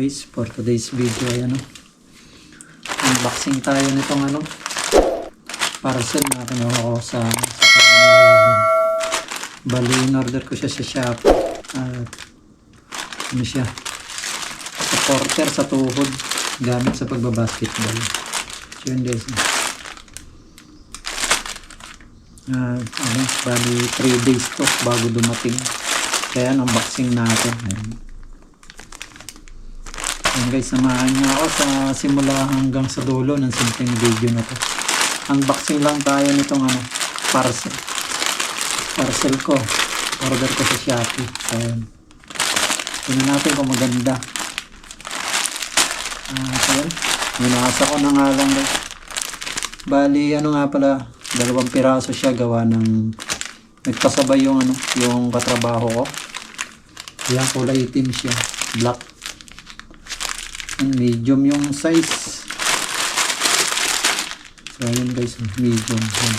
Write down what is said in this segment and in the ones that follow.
guys, for today's video ay ano. Unboxing tayo nitong ano. Parcel na kinuha ko sa, sa 7-Eleven. Bali, in-order ko siya sa Shopee. At ano siya? Supporter sa tuhod. Gamit sa pagbabasketball. So yun guys. At ano, bali 3 days to bago dumating. Kaya unboxing natin. Ayan. Ayan guys, samahan niyo ako sa simula hanggang sa dulo ng simpleng video na to. Unboxing lang tayo nitong ano, parcel. Parcel ko. Order ko sa Shopee. Ayan. Tingnan natin kung maganda. Ah, so yan. Minasa ko na nga lang guys. Bali, ano nga pala, dalawang piraso siya gawa ng nagkasabay yung ano, yung katrabaho ko. Yan, kulay itim siya. Black. Medium yung size. So, ayun guys, medium. Yan.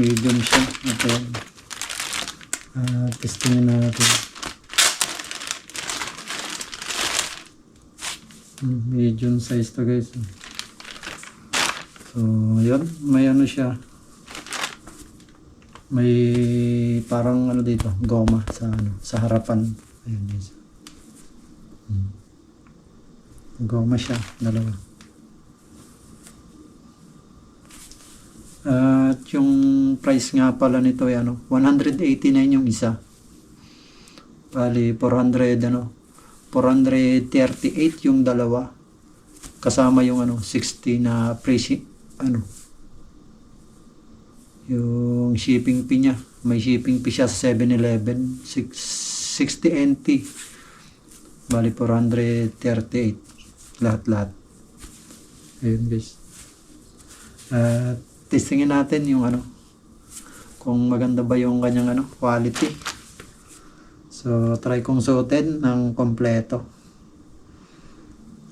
Medium siya. Ito. Uh, testingin natin. Hmm, Medium size to guys. So, yun. May ano siya. May parang ano dito, goma sa ano, sa harapan. Ayun guys. Goma siya, dalawa. At yung price nga pala nito ay ano, 189 yung isa. Bali, 400 ano, 438 yung dalawa. Kasama yung ano, 60 na free ano, yung shipping fee niya. May shipping fee siya sa 7-Eleven, Six- 60 NT. Bali, 438 lahat-lahat. Ayun guys. At testingin natin yung ano kung maganda ba yung kanyang ano quality. So try kong suotin ng kompleto.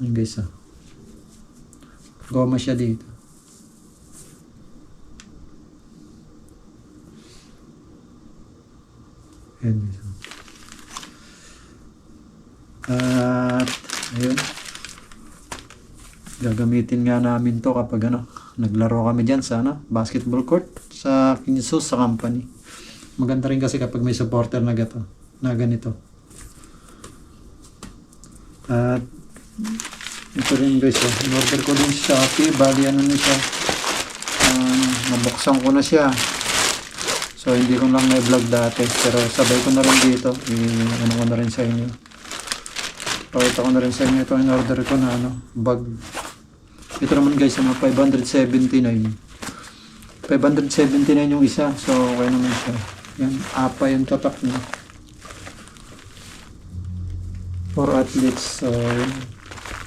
Ayun guys ah. Goma siya dito. Ayun guys ah. At ayun. Gagamitin nga namin to kapag ano, naglaro kami diyan sa ano, basketball court sa Kinsus sa company. Maganda rin kasi kapag may supporter na gato, na ganito. At ito rin guys, oh, in-order ko din sa Shopee, bali ano na siya. Um, nabuksan ko na siya. So hindi ko lang na-vlog dati, pero sabay ko na rin dito, i-ano ko na rin sa inyo. Pakita ko na rin sa inyo ito in order ko na ano, bag. Ito naman guys, ano, 579. 579 yung isa, so okay naman siya. Yan, apa yung tatak niya. For athletes, so.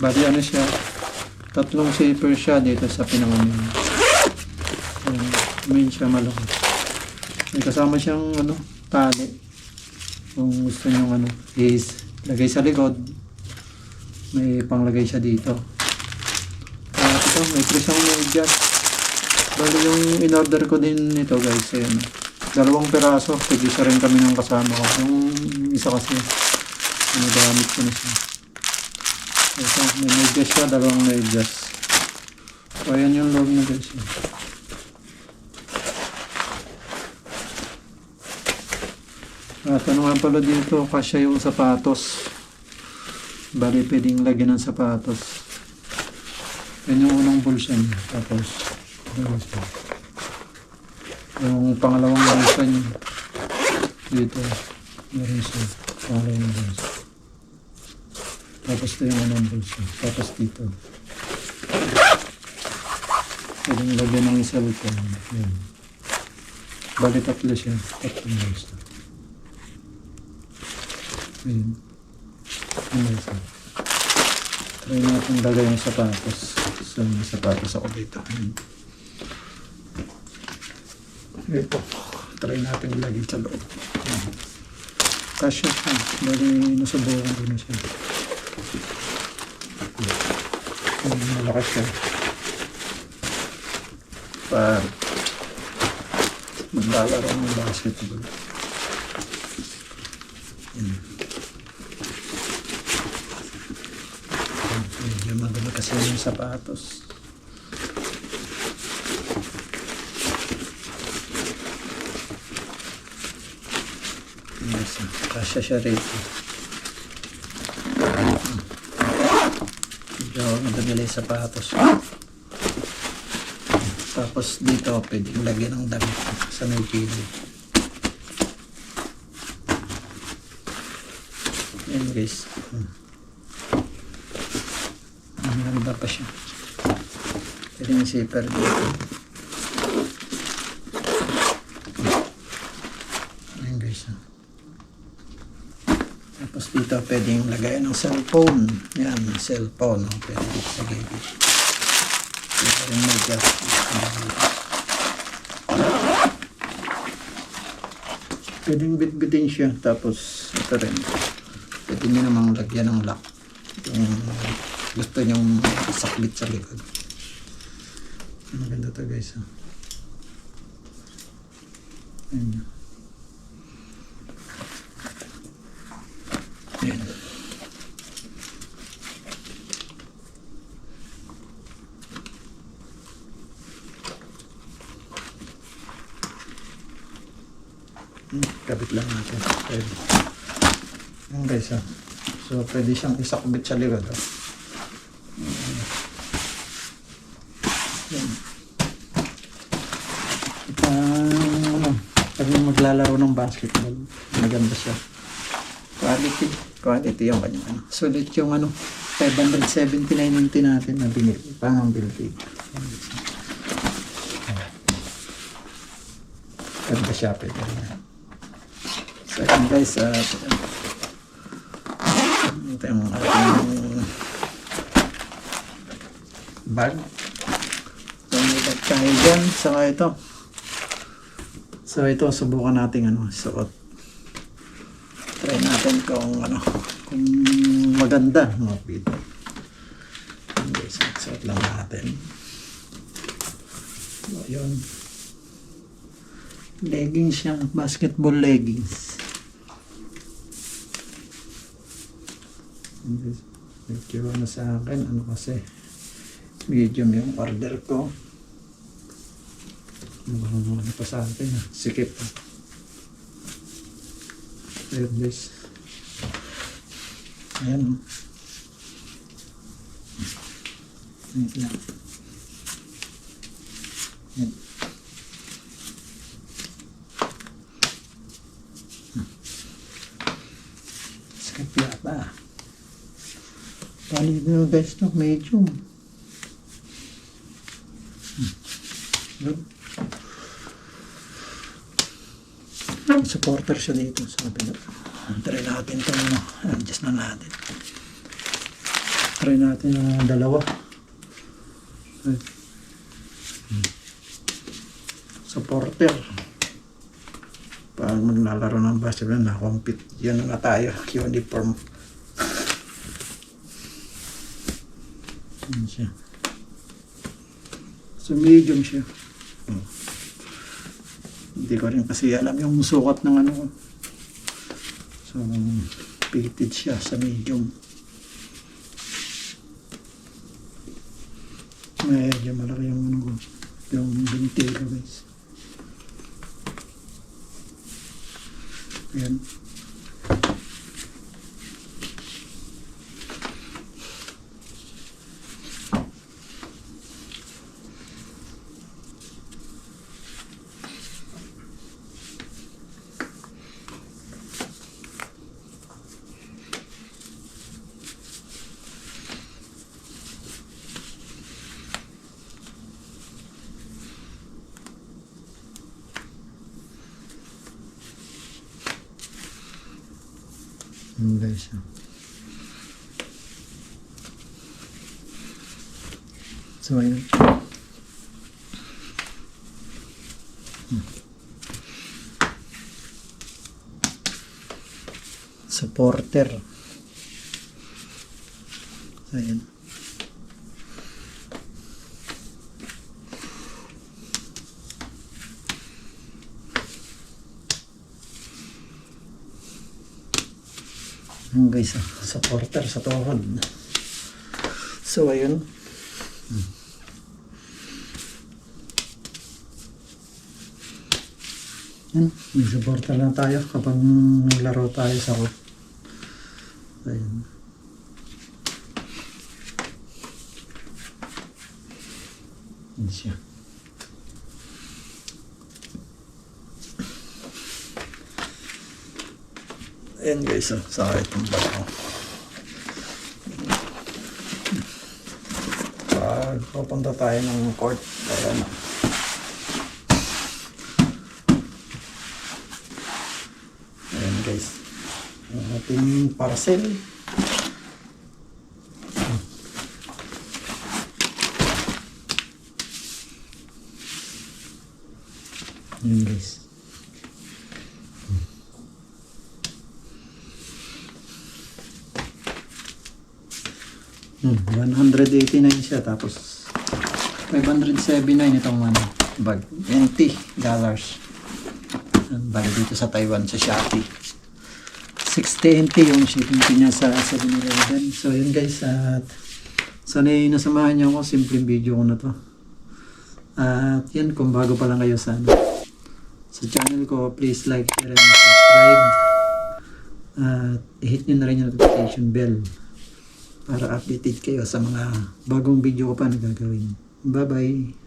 Bali ano siya, tatlong shaper siya dito sa niya. Ayan, main siya malaki. May kasama siyang ano, tali. Kung gusto nyo ano, is lagay sa likod, may panglagay siya dito. Ito, may presang medyas. Bali yung in-order ko din nito guys, ayun. Dalawang peraso, tig-isa rin kami ng kasama ko. Yung isa kasi, nagamit ko na siya. Ito, may medyas siya, dalawang medyas. So, ayan yung loob na guys. At ano nga pala dito, kasya yung sapatos. Bali, pwedeng lagyan ng sapatos. Yan yung unang bulsa niya. Tapos, siya? yung pangalawang bulsa niya. Dito, meron siya. Pangalawang bulsa. Tapos ito yung unang bulsa. Tapos dito. Pwedeng lagyan ng cellphone. Yan. Bali, tatlo siya. Tatlong bulsa. Ayan. Ayan. so. Try natin lagay yung sapatos. So, yung sapatos ako dito. Ayan. Ito. Try natin ilagay sa loob. Ayan. Kasya siya. Bali, nasubukan ko na siya. Ayan, malakas siya. Pa maglalaro ng basketball. Ayan. Medyo madumi kasi yung sapatos. Yes, kasya siya rito. Medyo madumi lang yung sapatos. Tapos dito, pwede lagyan ng damit sa may. Ayan guys. Hmm. Ang pa siya. Pwede yung zipper dito. Ayan guys. ah. Tapos dito pwede yung lagay ng cellphone. Yan, cellphone. Oh. Pwede sa gilid. Dito rin may gas. Pwedeng bitbitin siya. Tapos ito rin. Pwede nyo namang lagyan ng lock. Yung gusto nyong saklit sa likod. Ang ganda to guys. Oh. Ayan. Ayan. Hmm, Kabit lang natin. Ayan guys. Oh. So pwede siyang isakbit sa likod. Oh. Ayan. Pang, ano, pag maglalaro ng basketball, maganda siya. Quality. Quality yung kanya. Ano. Sulit yung ano, 579.90 natin na binili. Pangang building. Ganda siya. Pwede. So yun guys, uh, ito yung ating bag. So may bag tayo dyan. Saka ito. So ito, subukan natin ano, suot. Try natin kung ano, kung maganda. Mga pito. Okay, so, suot lang natin. So, yun. Leggings siya. Basketball leggings. Medyo ano sa akin, ano kasi, medium yung order ko. Ano pa sa akin, sikip. ah. Ayun guys. Ayan. Wait lang. Ayan. Sikip yata. Bali na guys to, medium. Hmm. Yun. Supporter siya dito sa kabila. Try natin ito ano, adjust na natin. Try natin yung dalawa. Ay. Hmm. Supporter. Pag maglalaro ng basketball, na-compete. Yun na tayo, uniform. Yan siya. So medium siya. Oh. Hindi ko rin kasi alam yung sukat ng ano. So fitted siya sa medium. Medyo malaki yung ano ko. Yung binti ko guys. Ayan. Yun guys. So, ayun. Hmm. Supporter. So, ayun. Yung guys, ah, supporter sa tuhod. So, ayun. Hmm. Yan, may supporter lang tayo kapag naglaro tayo sa road. Ayun. Yan siya. Ayan guys, oh, sa itong bako. Pag pupunta tayo ng court, ayan oh. Ayan guys. Ang ating parcel. Ayan guys. Hmm, 189 siya tapos 579 itong ano, bag. 20 dollars. Bag dito sa Taiwan sa Shopee. 60 NT yung shipping fee niya sa 7-Eleven. So yun guys, at sana nasamahan niyo ako, simpleng video ko na to. At yan, kung bago pa lang kayo sa ano, sa channel ko, please like, share, and subscribe. At hit nyo na rin yung notification bell para updated kayo sa mga bagong video ko pa na gagawin. Bye-bye!